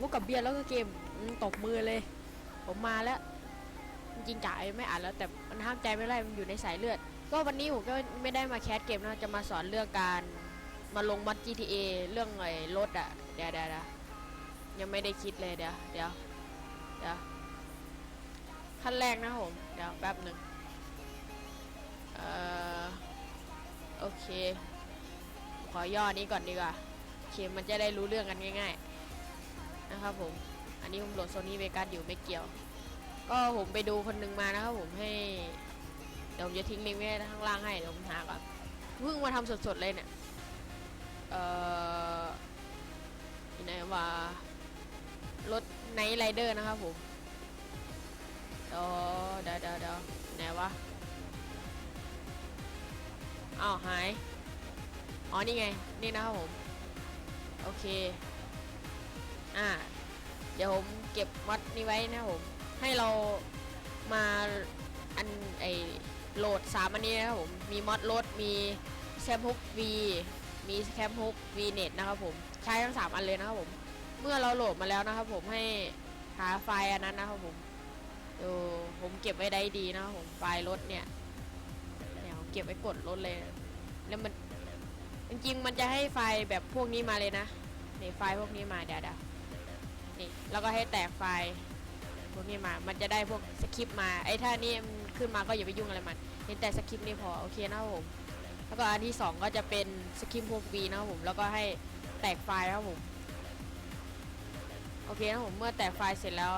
ท่านด้วยผมพบกับเบียร์แล้วก็เกมตบมือเลย ผมมาแล้วจริงจ่ายไม่อ่านแล้วแต่มันห้ามใจไม่ได้มันอยู่ในสายเลือด ก็วันนี้ผมก็ไม่ได้มาแคสเกมนะจะมาสอนเรื่องการมาลงมัด GTA เรื่องไอ้รถอะเดี๋ยวเดี๋ยวเดี๋ยวยังไม่ได้คิดเลยเดี๋ยวเดี๋ยวเดี๋ยวขั้นแรกนะผมเดี๋ยวแป๊บหนึ่งเอ่อโอเค ขอย่อนี้ก่อนดีกว่าโอเคมันจะได้รู้เรื่องกันง่าย ๆ นะครับผม อันนี้ผมโหลดโซนี่เวกัสอยู่ไม่เกี่ยว ก็ผมไปดูคนหนึงมานะครับผมให้ เดี๋ยวผมจะทิ้งลิงก์ไว้ข้างล่างให้เดี๋ยวผมหาก่อนเพิ่งมาทำสดๆเลยเนี่ย เอ่อที่ไหนว่ารถไนท์ไรเดอร์นะครับผมเดี๋ยวเดี๋ยวเดี๋ยวเดี๋ยวไหนวะอ้าวหาย อ๋อ นี่ไง นี่นะครับผม โอเค อ่า เดี๋ยวผมเก็บมัดนี้ไว้นะผม ให้เรามาอันไอโหลดสามอันนี้นะครับผม มีมอดรถมีแคมฮุก V มีแคมฮุก V เน็ตนะครับผม ใช้ทั้งสามอันเลยนะครับผม เมื่อเราโหลดมาแล้วนะครับผมให้หาไฟล์อันนั้นนะครับผมดูผมเก็บไว้ได้ดีนะครับผม ไฟล์รถเนี่ยเนี่ยผมเก็บไว้กดรถเลย แล้วมันจริงๆมันจะให้ไฟล์แบบพวกนี้มาเลยนะนี่ไฟล์พวกนี้มาเดี๋ยวเดี๋ยว นี่แล้วก็ให้แตกไฟล์พวกนี้มา มันจะได้พวกสคริปต์มา ไอ้ถ้านี่มันขึ้นมาก็อย่าไปยุ่งอะไรมันเห็นแต่สคริปต์นี่พอโอเคนะครับผมแล้วก็อันที่สองก็จะเป็นสคริปต์พวก V นะครับผมแล้วก็ให้แตกไฟล์นะครับผมโอเคนะผมเมื่อแตกไฟล์เสร็จแล้ว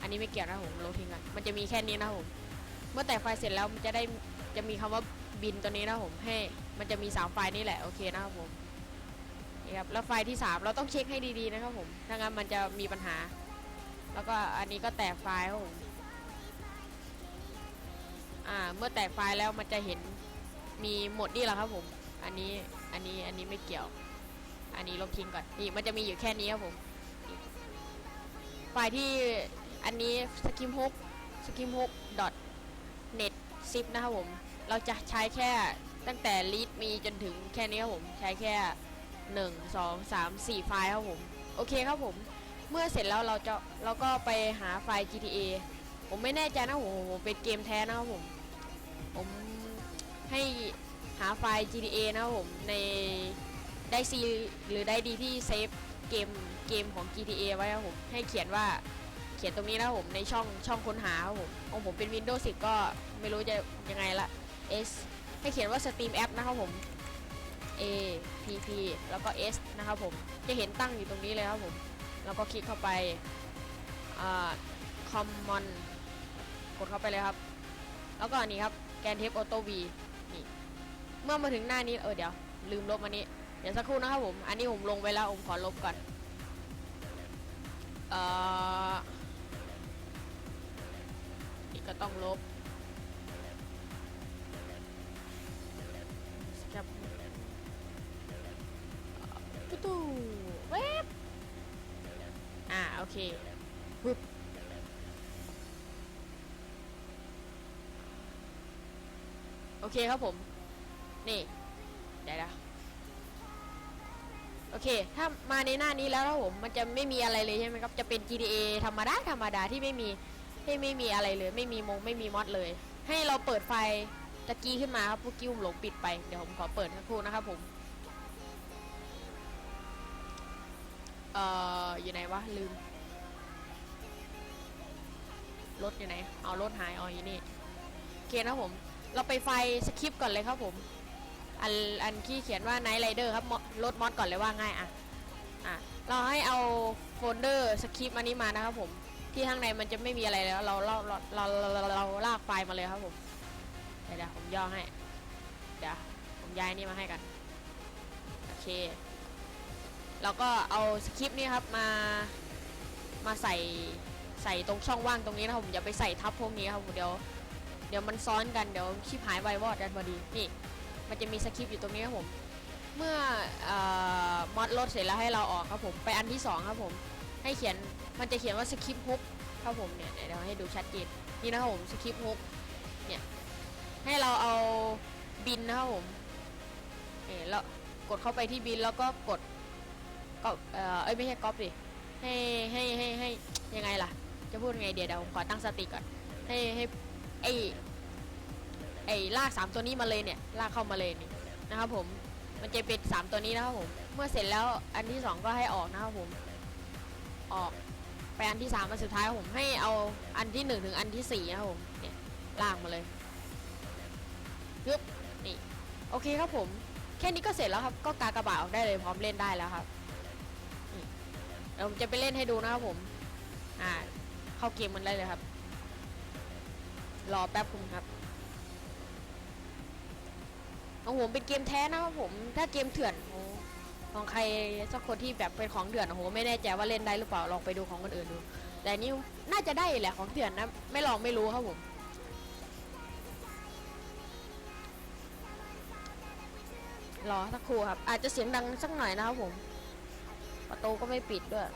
อันนี้ไม่เกี่ยวนะผมลบทิ้งกันมันจะมีแค่นี้นะผมเมื่อแตกไฟล์เสร็จแล้วมันจะได้จะมีคำว่าบินตัวนี้นะผมให้ มันจะมี3ไฟล์นี่แหละโอเคนะครับผม ครับแล้วไฟล์ที่ 3 เราต้องเช็คให้ดีๆนะครับผมถ้างั้นมันจะมีปัญหา แล้วก็อันนี้ก็แตกไฟล์ครับผมอ่าเมื่อแตกไฟล์แล้วมันจะเห็นมีหมดนี่แหละครับผม อันนี้อันนี้อันนี้ไม่เกี่ยว อันนี้ลบทิ้งก่อนนี่มันจะมีอยู่แค่นี้ครับผมไฟล์ที่อันนี้สกิมฮุกสกิมฮุก net zip นะครับผม เราจะใช้แค่ตั้งแต่ read มีจนถึงแค่นี้ครับผม ใช้แค่ 1 2 3 4 ไฟล์ครับผมโอเคครับผม เมื่อเสร็จแล้วเราจะเราก็ไปหาไฟล์ GTA ผมไม่แน่ใจนะผมผมเป็นเกมแท้นะครับผม ผมให้หาไฟล์ GTA นะครับผมในได้ซีหรือได้ดีที่เซฟเกมเกมของ GTA ไว้ครับผมให้เขียนว่าเขียนตรงนี้นะครับผมในช่องช่องค้นหาครับผมของผมเป็น Windows 10 ก็ไม่รู้จะยังไงละ S ให้เขียนว่า Steam App นะครับผม A P P แล้วก็ S นะครับผมจะเห็นตั้งอยู่ตรงนี้เลยครับผมแล้วก็คลิกเข้าไปอ่า Common กดเข้าไปเลยครับ แล้วก็อันนี้ครับแกนเทปออโต้ V นี่เมื่อมาถึงหน้านี้เออเดี๋ยวลืมลบอันนี้เดี๋ยวสักครู่นะครับผมอันนี้ผมลงไว้แล้วผมขอลบก่อนเอ่อนี่ก็ต้องลบ ตูเว็บอ่าโอเคปึ๊บโอเคครับผม นี่เดี๋ยวโอเค ถ้ามาในหน้านี้แล้วครับผม มันจะไม่มีอะไรเลยใช่ไหมครับ จะเป็น GTA ธรรมดาธรรมดาที่ไม่มีที่ไม่มีอะไรเลย ไม่มีมงไม่มีมอดเลย ให้เราเปิดไฟตะกี้ขึ้นมาครับพวกกิ้วหลงปิดไป เดี๋ยวผมขอเปิดสักครู่นะครับผม เอ่ออยู่ไหนวะลืมรถอยู่ไหน เอารถหายอ๋ออยู่นี่โอเคนะผม เราไปไฟสคริปต์ก่อนเลยครับผม อันอันที่เขียนว่า Night Rider ครับรถมอดก่อนเลยว่าง่ายอะอะ เราให้เอาโฟลเดอร์สคริปต์อันนี้มานะครับผม ที่ข้างในมันจะไม่มีอะไรแล้ว เราเราเราเราเราลากไฟล์มาเลยครับผมเดี๋ยวเดี๋ยวผมย่อให้ เดี๋ยวผมย้ายนี่มาให้กัน โอเค เราก็เอาสคริปต์นี่ครับมามาใส่ใส่ตรงช่องว่างตรงนี้นะครับผมอย่าไปใส่ทับพวกนี้ครับผมเดี๋ยวเดี๋ยวมันซ้อนกันเดี๋ยวชิบหายไววอดกันพอดีนี่มันจะมีสคริปต์อยู่ตรงนี้ครับผมเมื่ออมอดลดเสร็จแล้วให้เราออกครับผมไปอันที่สองครับผมให้เขียนมันจะเขียนว่าสคริปต์ฮุกครับผมเนี่ยเดี๋ยวให้ดูชัดเจนนี่นะครับผมสคริปต์ฮุกเนี่ยให้เราเอาบินนะครับผมเนี่ยแล้วกดเข้าไปที่บินแล้วก็กด ก็เออเอ้ยไม่ใช่ก๊อปดิให้ให้ให้ให้ยังไงล่ะ จะพูดไงเดี๋ยวเดี๋ยวผมขอตั้งสติก่อนให้ให้ไอไอลากสามตัวนี้มาเลยเนี่ยลากเข้ามาเลยนี่นะครับผมมันจะเป็นสามตัวนี้นะครับผมเมื่อเสร็จแล้วอันที่สองก็ให้ออกนะครับผมออกไปอันที่สามอันสุดท้ายผมให้เอาอันที่หนึ่งถึงอันที่สี่นะครับผมเนี่ยลากมาเลยยึบนี่โอเคครับผม แค่นี้ก็เสร็จแล้วครับก็กากระบาดออกได้เลยพร้อมเล่นได้แล้วครับ เดี๋ยวผมจะไปเล่นให้ดูนะครับผม อ่า เข้าเกมมันได้เลยครับ รอแป๊บคุณครับของผมเป็นเกมแท้นะครับผม ถ้าเกมเถื่อนของใครสักคนที่แบบเป็นของเถื่อนโอ้โหไม่แน่ใจว่าเล่นได้หรือเปล่าลองไปดูของคนอื่นดู แต่นนี่น่าจะได้แหละของเถื่อนนะไม่ลองไม่รู้ครับผมรอสักครู่ครับ อาจจะเสียงดังสักหน่อยนะครับผม ประตูก็ไม่ปิดด้วย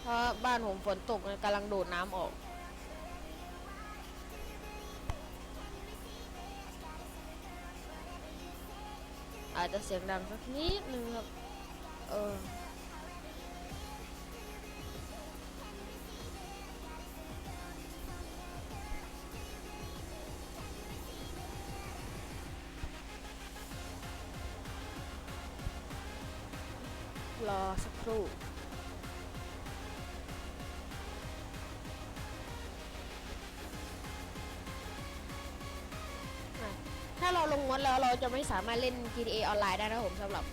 เพราะบ้านผมฝนตกกำลังดูดน้ำออก อาจจะเสียงดังสักนิดนึงครับ เออ รอสักครู่ถ้าเราลงมดแล้วเราจะไม่สามารถเล่น GTA ออนไลน์ได้นะผมสำหรับ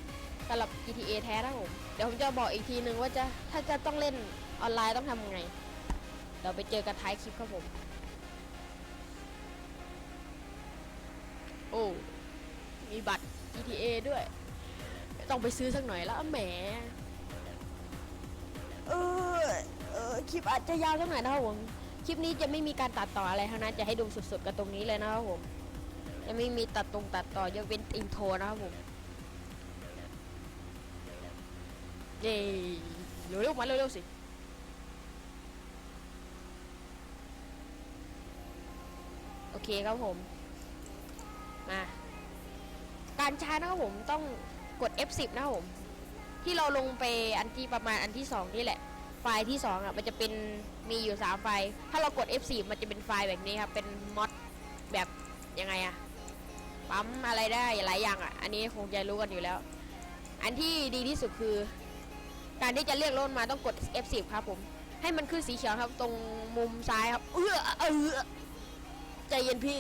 สำหรับ GTA แท้นะผม เดี๋ยวผมจะบอกอีกทีนึงว่าจะถ้าจะต้องเล่นออนไลน์ต้องทำยังไง เราไปเจอกันท้ายคลิปครับผม โอ้ มีบัตร GTA ด้วย ต้องไปซื้อสักหน่อยแล้วแหม เออเออคลิปอาจจะยาวสักหน่อยนะครับผม คลิปนี้จะไม่มีการตัดต่ออะไรทั้งนั้นจะให้ดูสดๆกันตรงนี้เลยนะครับผมจะไม่มีตัดตรงตัดต่อยกเว้นอินโทรนะครับผมเย้เร็วๆมาเร็วๆสิโอเคครับผม มา การใช้นะครับผมต้อง กด F10 นะครับผมที่เราลงไปอันที่ประมาณอันที่2นี่แหละ ไฟล์ที่2อะมันจะเป็นมีอยู่ 3 ไฟล์ ถ้าเรากด F4 มันจะเป็นไฟล์แบบนี้ครับ เป็นมอดแบบยังไงอะปั๊มอะไรได้หลายอย่างอะอันนี้คงจะรู้กันอยู่แล้ว อันที่ดีที่สุดคือ การที่จะเรียกรถมาต้องกด F10 ครับผม ให้มันขึ้นสีเขียวครับตรงมุมซ้ายครับ เออเออใจเย็นพี่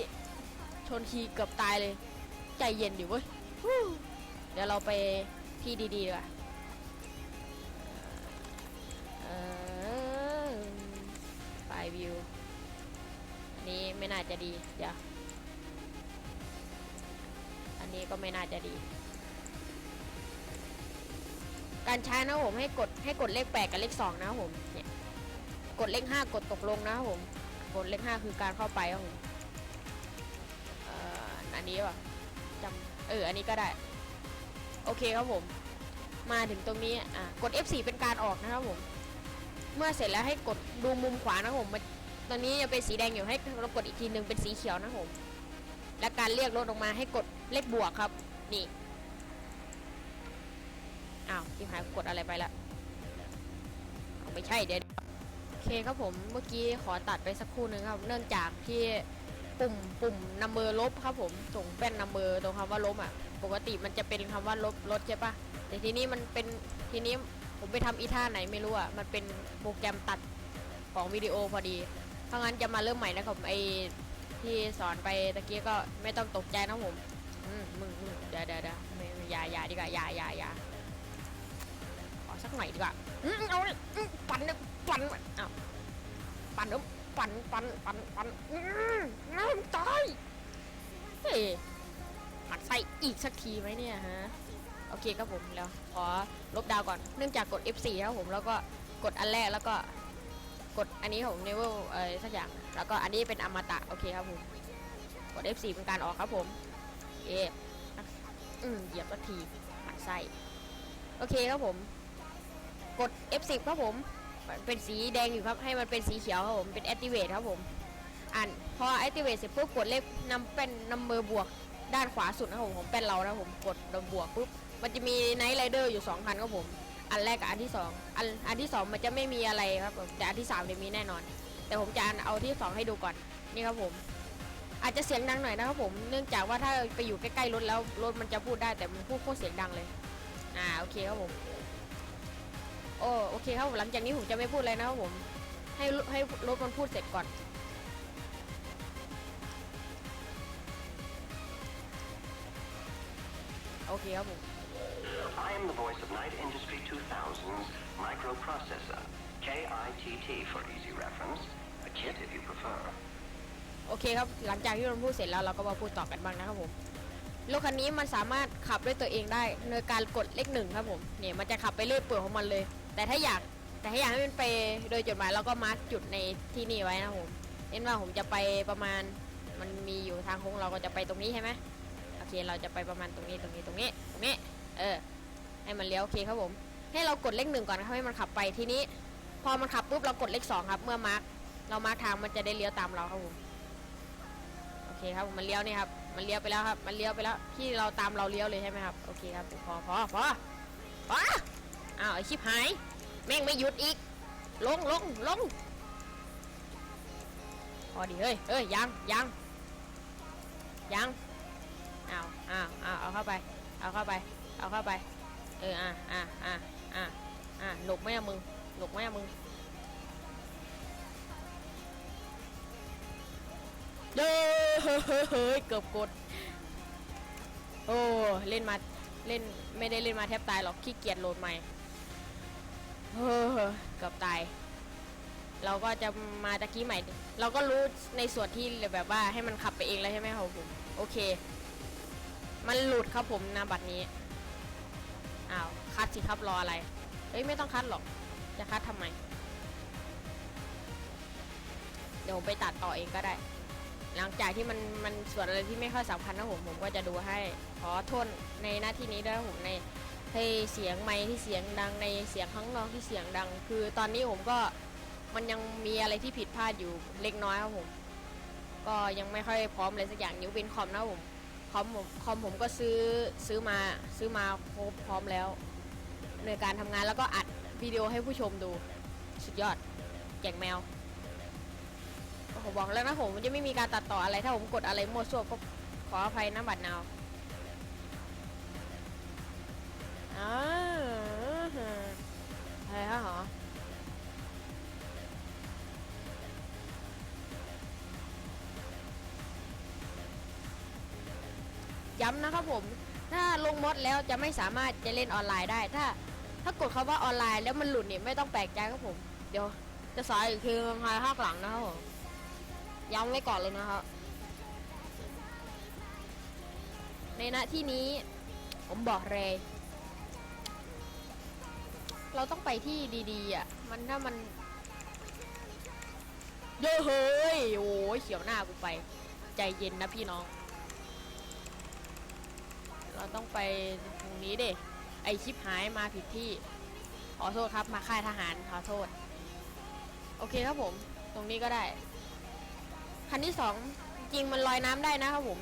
ชนทีเกือบตายเลย ใจเย็นดิเว้ย เดี๋ยวเราไปที่ดีๆดีกว่าเออไฟวิว อันนี้ไม่น่าจะดีเดี๋ยว อันนี้ก็ไม่น่าจะดี การใช้นะผมให้กดให้กดเลขแปดกับเลขสองนะผมเนี่ยกดเลขห้ากดตกลงนะผมกดเลขห้าคือการเข้าไปครับผมอ่ออันนี้ป่ะจำเออ อันนี้ก็ได้ โอเคครับผม มาถึงตรงนี้อะกด F4 เป็นการออกนะครับผม เมื่อเสร็จแล้วให้กดดูมุมขวานะผมตอนนี้ยังเป็นสีแดงอยู่ให้เรากดอีกทีหนึ่งเป็นสีเขียวนะผม และการเรียกรถออกมาให้กดเลขบวกครับ นี่อ้าวที่หายกดอะไรไปละไม่ใช่เดี๋ยวโอเคครับผมเมื่อกี้ขอตัดไปสักครู่หนึ่งครับ เนื่องจากที่ ปุ่มปุ่มนัมเบอร์ลบครับผมส่งแป้นนัมเบอร์ตรงคำว่าลบอะ ปกติมันจะเป็นคำว่าลบลดใช่ปะแต่ทีนี้มันเป็นทีนี้ผมไปทำอีท่าไหนไม่รู้อะ มันเป็นโปรแกรมตัดของวิดีโอพอดีเพรางั้นจะมาเริ่มใหม่นะครับไอที่สอนไปตะกี้ก็ไม่ต้องตกใจนะผมอืมมึงมึงเดี๋ยวเดี๋ยวเดี๋ยวไม่ไม่อย่าอย่าดีกว่าอย่าอย่าอย่าขอสักหน่อยดีกว่าอืมเอาเลยอืมปั่นเนี่ยปั่นอ้าวปั่นเออ ปั่นปั่นปั่นปั่นอืมน้ำตายเฮ้ยหมัดไส้อีกสักทีไหมเนี่ยฮะ โอเคครับผมแล้วขอลบดาวก่อน เนื่องจากกด F4 ครับผมแล้วก็กดอันแรกแล้วก็กดอันนี้ของ n e v e l เอ่อสักอย่าง แล้วก็อันนี้เป็นอมตะโอเคครับผม กด F4 เป็นการออกครับผมโอเคอืมเหยียบสักทีหมันไส้โอเคครับผม กด F10 ครับผม มันเป็นสีแดงอยู่ครับ ให้มันเป็นสีเขียวครับผม เป็น activate ครับผม อ่านพอ activate เสร็จปุ๊บกดเลขนำเป็นนำเบอร์บวกด้านขวาสุดนะครับผมของเป็นเรานะผมกดบวกปุ๊บ มันจะมีไนท์ไรเดอร์อยู่2คันครับผม อันแรกกับอันที่สองอันอันที่สองมันจะไม่มีอะไรครับผมแต่อันที่สามเนี่ยมีแน่นอน แต่ผมจะเอาที่สองให้ดูก่อนนี่ครับผม อาจจะเสียงดังหน่อยนะครับผมเนื่องจากว่าถ้าไปอยู่ใกล้ๆรถแล้วรถมันจะพูดได้แต่มันพูดโคตรเสียงดังเลย อ่าโอเคครับผม โอ้โอเคครับผมหลังจากนี้ผมจะไม่พูดเลยนะครับผมให้รให้รถมันพูดเสร็จก่อน โอเคครับผม I am the voice of Night Industry 2000's microprocessor, KITT for easy reference, a kit if you prefer. โอเคครับ หลังจากที่เราพูดเสร็จแล้วเราก็มาพูดต่อกันบ้างนะครับผม รถคันนี้มันสามารถขับด้วยตัวเองได้โดยการกดเลขหนึ่งครับผม เนี่ยมันจะขับไปเรื่อยเปื่อยของมันเลย แต่ถ้าอยากแต่ถ้าอยากให้มันไปโดยจุดหมายเราก็มาร์กจุดในที่นี่ไว้นะผมเน้นว่าผมจะไปประมาณมันมีอยู่ทางโค้งเราก็จะไปตรงนี้ใช่ไหมโอเคเราจะไปประมาณตรงนี้ตรงนี้ตรงนี้ตรงนี้ เออ ให้มันเลี้ยวโอเคครับผม ให้เรากดเลขหนึ่งก่อนครับให้มันขับไปทีนี้ พอมันขับปุ๊บเรากดเลขสองครับ เมื่อมาร์กเรามาร์กทางมันจะได้เลี้ยวตามเราครับผมโอเคครับมันเลี้ยวนี่ครับมันเลี้ยวไปแล้วครับ มันเลี้ยวไปแล้วที่เราตามเราเลี้ยวเลยใช่ไหมครับโอเคครับพอพอพอพออ้าวไอชิบหาย แม่งไม่หยุดอีก ลงลงลงพอดีเฮ้ยเฮ้ยยังยังยังเอาวอ้าวอ้าเอาเข้าไป เอาเข้าไป เอาเข้าไป เอออะอะอะอะอะหนุกไหมอะมึงหนุกไหมอะมึงเด้อเฮ้ยเฮ้ยเฮ้ยเกือบกด โอ้ เล่นมา เล่นไม่ได้เล่นมาแทบตายหรอกขี้เกียจโหลดใหม่ เฮ้อเกือบตาย เราก็จะมาตะกี้ใหม่ เราก็รู้ในส่วนที่แบบว่าให้มันขับไปเองแล้วใช่ไหมครับผม โอเค มันหลุดครับผมนะบัตรนี้ อ้าว คัดสิครับรออะไร เอ้ยไม่ต้องคัดหรอก จะคัดทำไม เดี๋ยวผมไปตัดต่อเองก็ได้ หลังจากที่มันมันส่วนอะไรที่ไม่ค่อยสำคัญนะผมผมก็จะดูให้ ขอโทษในหน้าที่นี้ด้วยนะผมใน ให้เสียงไม้ที่เสียงดังในเสียงข้างนอกที่เสียงดัง คือตอนนี้ผมก็มันยังมีอะไรที่ผิดพลาดอยู่เล็กน้อยครับผม ก็ยังไม่ค่อยพร้อมเลยสักอย่างนิ้วเป็นคอมนะผมคอมผมคอมผมก็ซื้อซื้อมาซื้อมาครบพร้อมแล้วในการทำงานแล้วก็อัดวิดีโอให้ผู้ชมดู สุดยอดแก่งแมวผมบอกแล้วนะผมมันจะไม่มีการตัดต่ออะไรถ้าผมกดอะไรมั่วซั่วก็ขออภัยนะบัตรนาว อ่าอะไรฮะหรอย้ำนะครับผม ถ้าลงมดแล้วจะไม่สามารถจะเล่นออนไลน์ได้ ถ้า ถ้ากดคำว่าออนไลน์แล้วมันหลุดเนี่ยไม่ต้องแปลกใจครับผม เดี๋ยว จะสอนอีกทีภายภาคหลังนะครับผม ย้ำไว้ก่อนเลยนะครับ ในณที่นี้ผมบอกเลย เราต้องไปที่ดีๆอะ มันถ้ามันเย้เฮ้ย โอ้ยเขียวหน้ากูไป ใจเย็นนะพี่น้อง เราต้องไปตรงนี้เด้ไอชิปหายมาผิดที่ ขอโทษครับมาค่ายทหารขอโทษ โอเคครับผม ตรงนี้ก็ได้ คันที่สองจริงมันลอยน้ำได้นะครับผม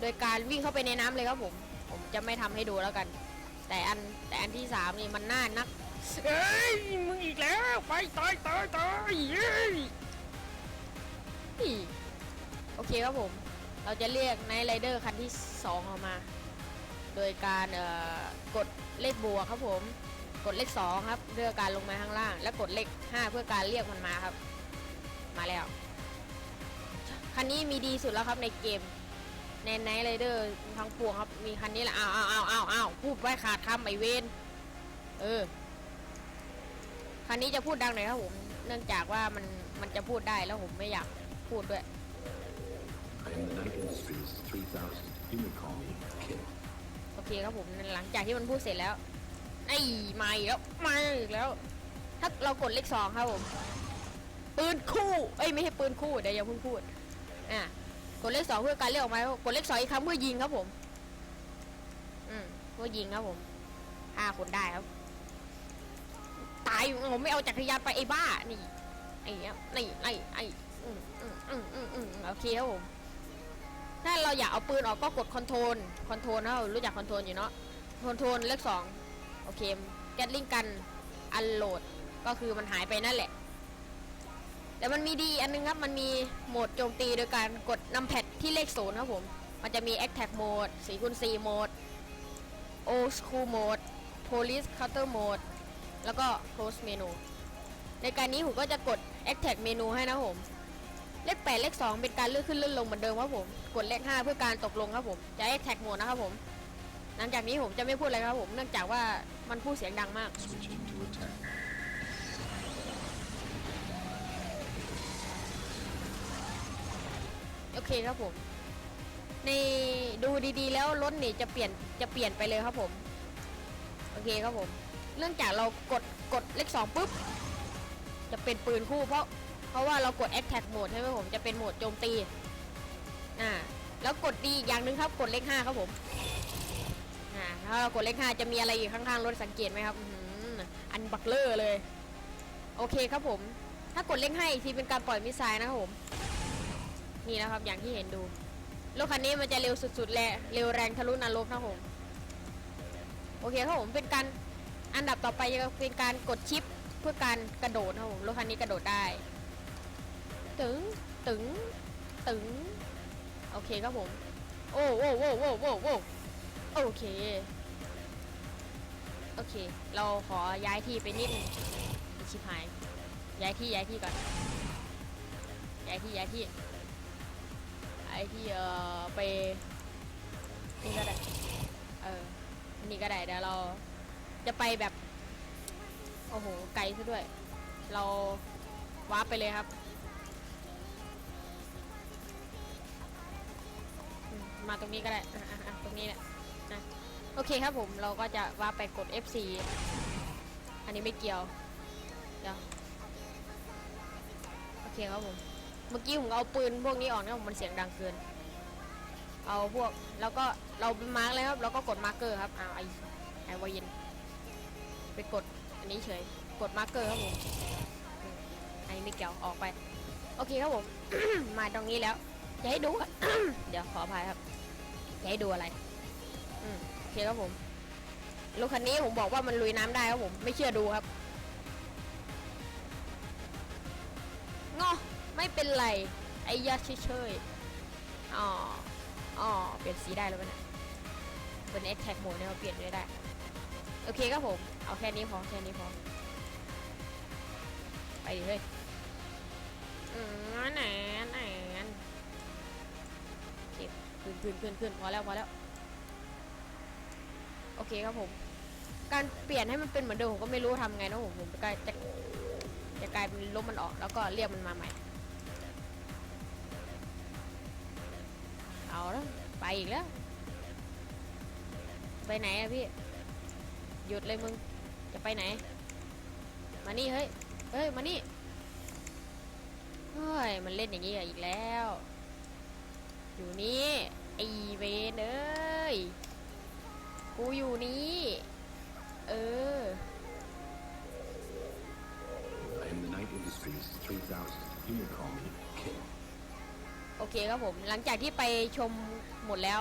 โดยการวิ่งเข้าไปในน้ำเลยครับผม ผมจะไม่ทำให้ดูแล้วกัน แต่อันแต่อันที่สามนี่มันน่านักเอ้ยมึงอีกแล้วไปตายตายตายเย้ยนี่โอเคครับผม เราจะเรียกไนท์ไรเดอร์คันที่สองออกมา โดยการเอ่อกดเลขบวกครับผม กดเลขสองครับเพื่อการลงมาข้างล่าง และกดเลขห้าเพื่อการเรียกมันมาครับ มาแล้วคันนี้มีดีสุดแล้วครับในเกม ในไนท์ไรเดอร์ทั้งปวงครับ มีคันนี้แหละอ้าวอ้าวอ้าวอ้าวอ้าวพูดไว้ขาดคำไอเวนเออ คันนี้จะพูดดังหน่อยครับผม เนื่องจากว่ามันมันจะพูดได้แล้วผมไม่อยากพูดด้วย I am the Night Industries 3000. You may call me Kid. โอเคครับผมหลังจากที่มันพูดเสร็จแล้ว ไอ้มาอีกแล้วมาอีกแล้ว ถ้าเรากดเลขสองครับผม ปืนคู่ เอ้ยไม่ใช่ปืนคู่เดี๋ยวอย่าเพิ่งพูด อะ กดเลขสองเพื่อการเรียกออกมากดเลขสองอีกครั้งเพื่อยิงครับผม อืมเพื่อยิงครับผมห้าคนได้ครับ ตายผมไม่เอาจักรยานไปไอ้บ้านี่ไอ้เนี้ยไอ้ไอ้อืมอืมอืมอืมอืมโอเคครับผมถ้าเราอยากเอาปืนออกก็กดคอนโทรลคอนโทรลนะรู้จักคอนโทรลอยู่เนาะคอนโทรลเลขสองโอเคแกตลิงกันอันโหลดก็คือมันหายไปนั่นแหละ แต่มันมีดีอันนึงครับ มันมีโหมดโจมตีโดยการกดนำแพดที่เลขศูนย์ครับผม มันจะมี Attack Mode 4คูณ4โหมด Old School Mode Police Counter Mode แล้วก็ Close Menu ในการนี้ผมก็จะกด Attack Menu ให้นะผม เลข 8 เลข 2 เป็นการเลื่อนขึ้นเลื่อนลงเหมือนเดิมครับผม กดเลข 5 เพื่อการตกลงครับผม จะ Attack Mode นะครับผม หลังจากนี้ผมจะไม่พูดอะไรครับผม เนื่องจากว่ามันพูดเสียงดังมาก โอเคครับผม ในดูดีๆ แล้วรถนี่จะเปลี่ยนจะเปลี่ยนไปเลยครับผม โอเคครับผม เนื่องจากเรากดกดเลขสองปุ๊บ จะเป็นปืนคู่เพราะเพราะว่าเรากด attack mode ใช่ไหมผมจะเป็นโหมดโจมตีอ่าแล้วกดดีอย่างหนึ่งครับกดเลขห้าครับผมอ่าถ้าเรากดเลขห้าจะมีอะไรอยู่ข้างๆรถสังเกตไหมครับอืมอันบักเลอร์เลย โอเคครับผม ถ้ากดเลขห้าอีกทีเป็นการปล่อยมิสไซล์นะครับผม นี่นะครับอย่างที่เห็นดู รถคันนี้มันจะเร็วสุดๆแหละเร็วแรงทะลุนรกนะผม โอเคครับผมเป็นการอันดับต่อไปจะเป็นการกดชิปเพื่อการกระโดดนะผมรถคันนี้กระโดดได้ ตึงตึงตึงโอเคครับผม โอ้โอ้โอ้โอ้โอ้โอ้โอเค โอเค เราขอย้ายที่ไปนิดนึงชิบหาย ย้ายที่ย้ายที่ก่อน ย้ายที่ย้ายที่ ที่เออไปนี่ก็ได้เออนี่ก็ได้เดี๋ยวเราจะไปแบบ โอ้โห ไกลซะด้วย เราวาร์ปไปเลยครับ มาตรงนี้ก็ได้อะอะตรงนี้แหละนะโอเคครับผมเราก็จะวาร์ปไปกด F4 อันนี้ไม่เกี่ยว เดี๋ยว โอเคครับผม เมื่อกี้ผมเอาปืนพวกนี้ออกนะมันเสียงดังเกิน เอาพวกแล้วก็เราไปมาร์กเลยครับ แล้วก็กดมาร์กเกอร์ครับอ้าวไอไอวายินไปกดอันนี้เฉย กดมาร์กเกอร์ครับผมอืมอันนี้ไม่เกี่ยวออกไป โอเคครับผม มาตรงนี้แล้วจะให้ดู เดี๋ยวขออภัยครับจะให้ดูอะไรอืมโอเคครับผมรถคันนี้ผมบอกว่ามันลุยน้ำได้ครับผม ไม่เชื่อดูครับงอ ไม่เป็นไร ไอ้ยาเฉยๆอ๋ออ๋อเปลี่ยนสีได้แล้วมันยเป็น attack mode เนี่ยเราเปลี่ยนไม่ได้ โอเคครับผม เอาแค่นี้พอ แค่นี้พอ ไปดิเฮ้ยอืมแหนนแหนนโอเคขึ้นขึ้นขึ้นขึ้นพอแล้วพอแล้ว โอเคครับผม การเปลี่ยนให้มันเป็นเหมือนเดิมผมก็ไม่รู้ทำไงนะผม ผมจะกลายจะจะกลายเป็นลบมันออก แล้วก็เรียกมันมาใหม่ เอาแล้วไปอีกแล้ว ไปไหนอะพี่ หยุดเลยมึง จะไปไหน มานี่เฮ้ย เฮ้ย มานี่ เฮ้ย มันเล่นอย่างนี้อีกแล้ว อยู่นี่ไอเวนเอ้ย กูอยู่นี่ เออ I am the Night Industries 3000. You may call me King. โอเคครับผม หลังจากที่ไปชมหมดแล้ว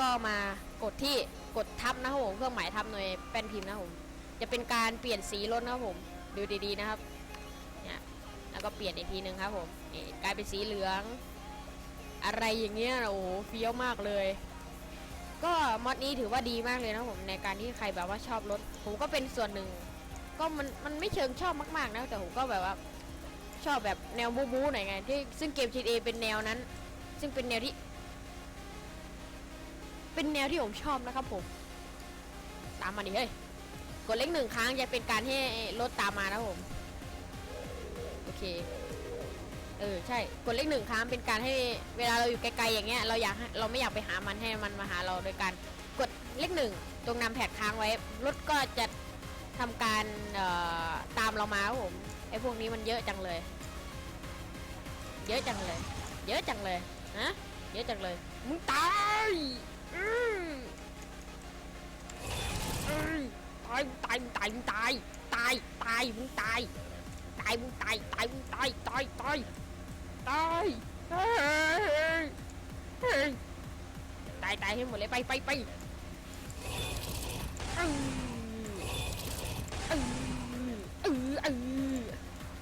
ก็มากดที่กดทับนะครับผม เครื่องหมายทับหน่วยแป้นพิมพ์นะครับผม จะเป็นการเปลี่ยนสีรถนะครับผม ดูดีๆนะครับ เนี่ย แล้วก็เปลี่ยนอีกทีหนึ่งครับผมนี่กลายเป็นสีเหลือง อะไรอย่างเงี้ยนะโอ้โหเฟี้ยวมากเลย ก็มอดนี้ถือว่าดีมากเลยนะผมในการที่ใครแบบว่าชอบรถ ผมก็เป็นส่วนหนึ่ง ก็มันมันไม่เชิงชอบมากๆนะ แต่ผมก็แบบว่า ชอบแบบแนวบู๊บู๊หน่อยไงที่ซึ่งเกม GTA เป็นแนวนั้น ซึ่งเป็นแนวที่ เป็นแนวที่ผมชอบนะครับผม ตามมาดิเฮ้ยกดเลขหนึ่งครั้งจะเป็นการให้รถตามมานะครับผมโอเคเออใช่กดเลขหนึ่งครั้งเป็นการให้เวลาเราอยู่ไกลๆอย่างเงี้ยเราอยากเราไม่อยากไปหามันให้มันมาหาเราโดยการกดเลขหนึ่งตรงนำแผดค้างไว้รถก็จะทำการออตามเรามาครับผมไอ้พวกนี้มันเยอะจังเลย dở chằng lề. Dở chằng lề. Hả? Dở chằng lề. Muốn tay. Tay tay tay tay. Tay tay muốn tay. Tay muốn tay tay muốn tay tay tay. Tay. Tay tay mà lại bay bay bay. Ừ ừ ừ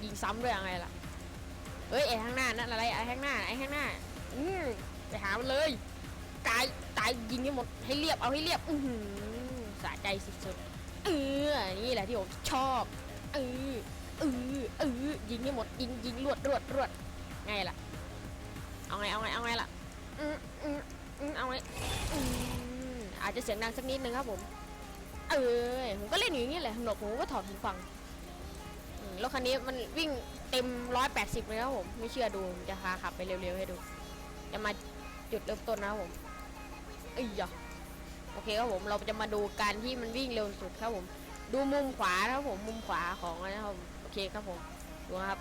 ừ xong rồi à, thằng này là. ฮ้ยเฮ้ยตายตายให้หมดเลยไปไปไปอืมซ้ำด้วยไอ้ข้างหน้านั่นอะไรไอ้ข้างหน้าไอ้ข้างหน้า อืมไปหามันเลยตายตายยิงให้หมดให้เรียบเอาให้เรียบอือหือสะใจสุดๆเออนี่แหละที่ผมชอบเออเออเออยิงให้หมดยิงยิงรวดรวดรวดไงล่ะเอาไงเอาไงเอาไงล่ะอืมอืมอืมเอาไงอืมอาจจะเสียงดังสักนิดนึงครับผมเออผมก็เล่นอย่างนี้แหละหนวกผมก็ถอดหูฟัง รถคันนี้มันวิ่งเต็มร้อยแปดสิบเลยครับผม ไม่เชื่อดูผมจะพาขับไปเร็วๆให้ดูจะมาจุดเริ่มต้นนะครับผมเอ้ยโอเคครับผมเราจะมาดูการที่มันวิ่งเร็วสุดครับผม ดูมุมขวาครับผมมุมขวาของนะครับโอเคครับผมดูครับ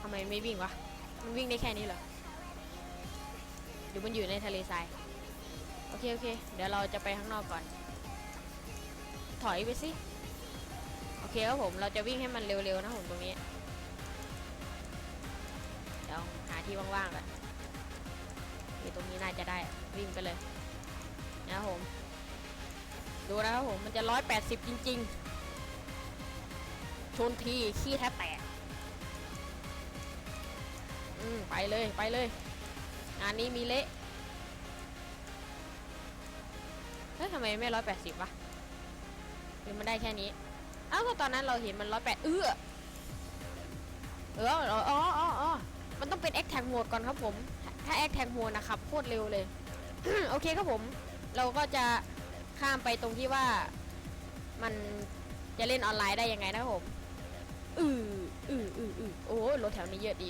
ทำไมไม่วิ่งวะมันวิ่งได้แค่นี้เหรอหรือมันอยู่ในทะเลทราย อเคโอเค เดี๋ยวเราจะไปข้างนอกก่อน ถอยไปสิ โอเคครับผม เราจะวิ่งให้มันเร็วๆนะผมตรงนี้ เดี๋ยวหาที่ว่างๆก่อนที่ตรงนี้น่าจะได้ วิ่งไปเลยนะครับผม ดูนะครับผม มันจะร้อยแปดสิบจริง ๆ ชนที ขี้แทบแตก อืม ไปเลย ไปเลย งานนี้มีเละ เฮ้ยทำไมไม่ร้อยแปดสิบวะหรือมันได้แค่นี้ เอ้าก็ตอนนั้นเราเห็นมันร้อยแปดเออเอออ๋ออ๋ออมันต้องเป็น X Tag Mode ก่อนครับผม ถ้า X Tag Mode นะครับโคตรเร็วเลย โอเคครับผม เราก็จะข้ามไปตรงที่ว่ามันจะเล่นออนไลน์ได้ยังไงนะครับผม อืออืออืออือโอ้รถแถวนี้เยอะดี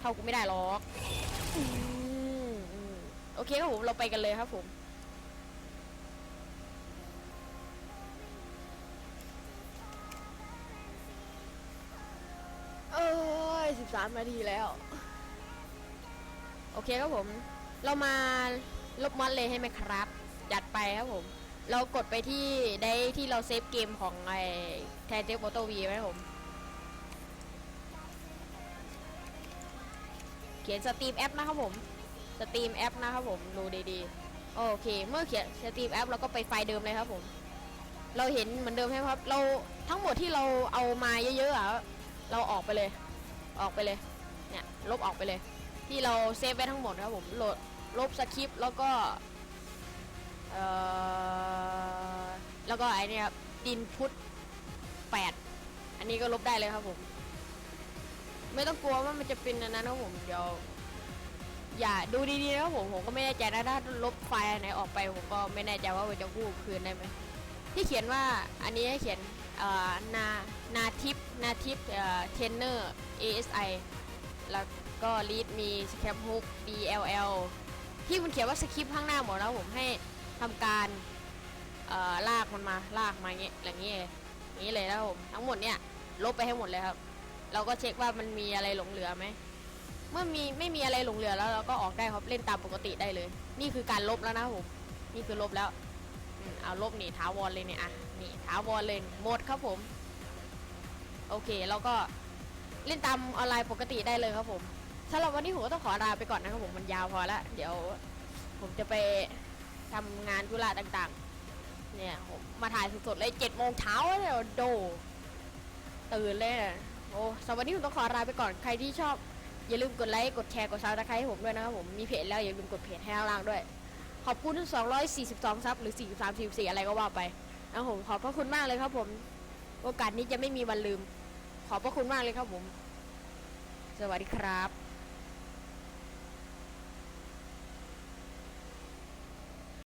เท่ากูไม่ได้หรอกอืมอืมโอเคครับผม เราไปกันเลยครับผมา3นาทีแล้ว โอเคครับผม เรามาลบมอดเลยให้ไหมครับ จัดไปครับผม เรากดไปที่ได้ที่เราเซฟเกมของไอ้แทนเทปโอโตวีไหมผม เขียนสตรีมแอปนะครับผมสตรีมแอปนะครับผมดูดีๆ โอเค เมื่อเขียนสตรีมแอปเราก็ไปไฟล์เดิมเลยครับผม เราเห็นเหมือนเดิมใช่ไหมครับ เราทั้งหมดที่เราเอามาเยอะๆอะเราออกไปเลย ออกไปเลย เนี่ย ลบออกไปเลย ที่เราเซฟไว้ทั้งหมดนะครับผม โหลด ลบสคริปต์แล้วก็ เอ่อ แล้วก็ไอเนี่ยครับดินพุทแปดอันนี้ก็ลบได้เลยครับผม ไม่ต้องกลัวว่ามันจะเป็นอันนั้นนะผมเดี๋ยว อย่าดูดีๆนะครับผม ผมก็ไม่แน่ใจนะถ้าลบไฟล์ไหนออกไปผมก็ไม่แน่ใจว่ามันจะกู้คืนได้ไหมที่เขียนว่าอันนี้ให้เขียน นานาทิปนาทิปเทรนเนอร์ ASI แล้วก็ลีดมีสแคปฮุก DLL ที่มันเขียนว่าสคริปต์ข้างหน้าหมดแล้วผมให้ทำการลากมันมาลากมาอย่างเงี้ยอย่างเงี้ยอย่างนี้เลยนะผมทั้งหมดเนี่ยลบไปให้หมดเลยครับ เราก็เช็คว่ามันมีอะไรหลงเหลือไหมเมื่อมีไม่มีอะไรหลงเหลือแล้วเราก็ออกได้ครับเล่นตามปกติได้เลย นี่คือการลบแล้วนะผมนี่คือลบแล้ว เอาลบหนี่ถาวรเลยเนี่ยอะนี่ถาวรเลยหมดครับผม โอเคแล้วก็เล่นตามออนไลน์ปกติได้เลยครับผมสำหรับวันนี้ผมก็ต้องขอลาไปก่อนนะครับผมมันยาวพอละเดี๋ยวผมจะไปทำงานธุระต่างๆ เนี่ยผมมาถ่ายสดๆเลยเจ็ดโมงเช้าเดี๋ยวโด ตื่นเลยอะโอ้สำหรับวันนี้ผมต้องขอลาไปก่อนใครที่ชอบ อย่าลืมกดไลค์กดแชร์กดซับสไครต์ให้ผมด้วยนะครับผมมีเพจแล้วอย่าลืมกดเพจให้ข้างล่างด้วย ขอบคุณ 242 ซับหรือ 43 44อะไรก็ว่าไปนะผมขอบพระคุณมากเลยครับผม โอกาสนี้จะไม่มีวันลืม ขอบพระคุณมากเลยครับผม สวัสดีครับ